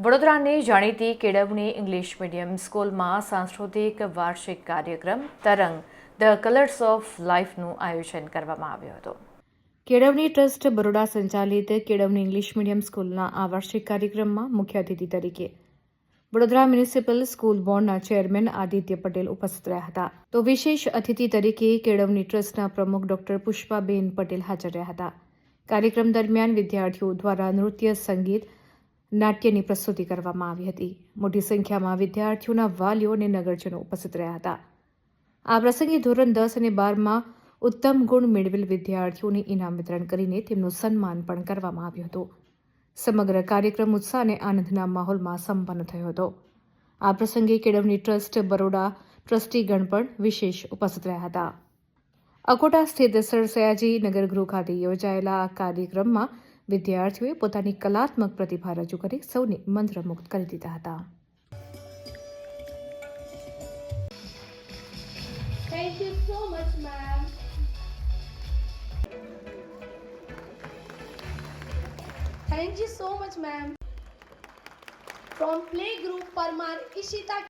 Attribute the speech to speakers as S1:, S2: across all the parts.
S1: વડોદરાની જાણીતી કેળવણી ઇંગ્લિશ મીડિયમ સ્કૂલમાં સાંસ્કૃતિક વાર્ષિક કાર્યક્રમ તરંગ, ધ કલર્સ ઓફ લાઈફનું આયોજન કરવામાં આવ્યું હતું. કેળવણી ટ્રસ્ટ બરોડા સંચાલિત કેળવણી ઇંગ્લિશ મીડિયમ સ્કૂલના આ વાર્ષિક કાર્યક્રમમાં મુખ્ય અતિથિ તરીકે વડોદરા મ્યુનિસિપલ સ્કૂલ બોર્ડના ચેરમેન આદિત્ય પટેલ ઉપસ્થિત રહ્યા હતા. તો વિશેષ અતિથિ તરીકે કેળવણી ટ્રસ્ટના પ્રમુખ ડોક્ટર પુષ્પાબેન પટેલ હાજર રહ્યા હતા. કાર્યક્રમ દરમિયાન વિદ્યાર્થીઓ દ્વારા નૃત્ય, સંગીત નાટ્યની પ્રસ્તુતિ કરવામાં આવી હતી. મોટી સંખ્યામાં વિદ્યાર્થીઓના વાલીઓ અને નગરજનો ઉપસ્થિત રહ્યા હતા. આ પ્રસંગે ધોરણ દસ અને બારમાં ઉત્તમ ગુણ મેળવેલ વિદ્યાર્થીઓને ઇનામ વિતરણ કરીને તેમનું સન્માન પણ કરવામાં આવ્યું હતું. સમગ્ર કાર્યક્રમ ઉત્સાહ અને આનંદના માહોલમાં સંપન્ન થયો હતો. આ પ્રસંગે કેળવણી ટ્રસ્ટ, બરોડા ટ્રસ્ટીગણ પણ વિશેષ ઉપસ્થિત રહ્યા હતા. અકોટા સ્થિત સર સયાજી નગરગૃહ ખાતે યોજાયેલા આ કાર્યક્રમમાં વિદ્યાર્થીઓએ પોતાની કલાત્મક પ્રતિભા રજૂ કરી સૌને મંત્રમુગ્ધ કરી દીધા હતા
S2: ma'am. Thank you so much, ma'am. From playgroup Parmar Ishita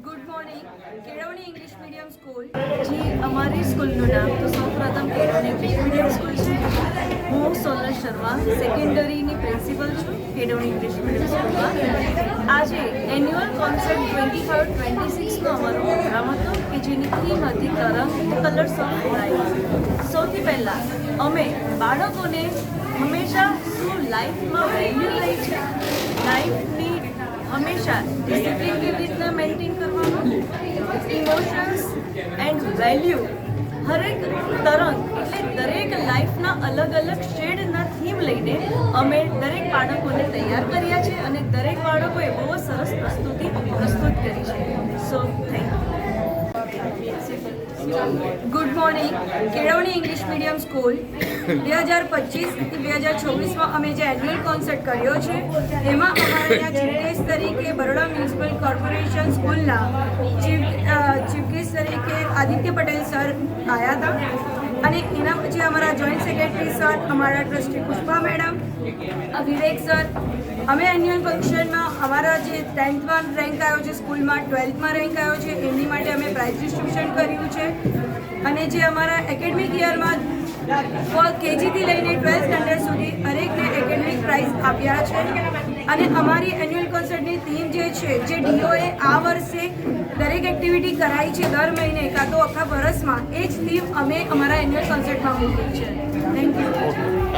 S3: good morning Kelavani English medium school જી અમારી સ્કૂલનું નામ તો સૌપ્રથમ કેળવણી ઇંગ્લિશ મીડિયમ સ્કૂલ છે. હું સોનલ શર્મા સેકન્ડરીની પ્રિન્સિપલ છું કેળવણી ઇંગ્લિશ મીડિયમ સ્કૂલમાં આજે annual concert twenty five twenty સિક્સનો અમારો પ્રોગ્રામ હતો કે જેની થીમ હતી તરંગ કલર્સ ઓફ લાઈફ સૌથી પહેલાં અમે બાળકોને હંમેશા શું લાઈફમાં વેલ્યુ રહી છે? લાઈફની હંમેશા ડિસિપ્લિન કેવી રીતના મેન્ટેન કરવાનું? ઇમોશન્સ એન્ડ વેલ્યુ હરેક તરંગ એટલે દરેક લાઈફના અલગ અલગ શેડના થીમ લઈને અમે દરેક બાળકોને તૈયાર કર્યા છે અને દરેક બાળકોએ બહુ સરસ પ્રસ્તુતિ પ્રસ્તુત કરી છે. So thank good morning Kelavani English medium school બે હજાર પચીસથી બે હજાર છવ્વીસમાં અમે જે એન્યુઅલ કોન્સર્ટ કર્યો છે, એમાં અમારે ત્યાં ચીફ તરીકે બરોડા મ્યુનિસિપલ કોર્પોરેશન સ્કૂલના ચીફ ગેસ્ટ તરીકે આદિત્ય પટેલ સર આવ્યા હતા. અને એના પછી અમારા જોઈન્ટ સેક્રેટરી સર અમારા trustee Pushpa madam Vivek sir અમે એન્યુઅલ ફંક્શનમાં અમારા જે ટેન્થમાં રેન્ક આવ્યો છે સ્કૂલમાં ટ્વેલ્થમાં રેન્ક આવ્યો છે, એમની માટે અમે પ્રાઇઝ ડિસ્ટ્રીબ્યુશન કર્યું છે. અને જે અમારા એકેડમિક યરમાં કેજીથી લઈને ટ્વેલ્થ સ્ટાન્ડર્ડ સુધી હરેકને એકેડમિક પ્રાઇઝ આપ્યા છે. અને અમારી એન્યુઅલ કોન્સર્ટની થીમ જે છે, જે ડીઓએ આ વર્ષે દરેક એક્ટિવિટી કરાઈ છે દર મહિને, કાં તો આખા વર્ષમાં, એ જ થીમ અમે અમારા એન્યુઅલ કોન્સર્ટમાં મૂકી છે. Thank you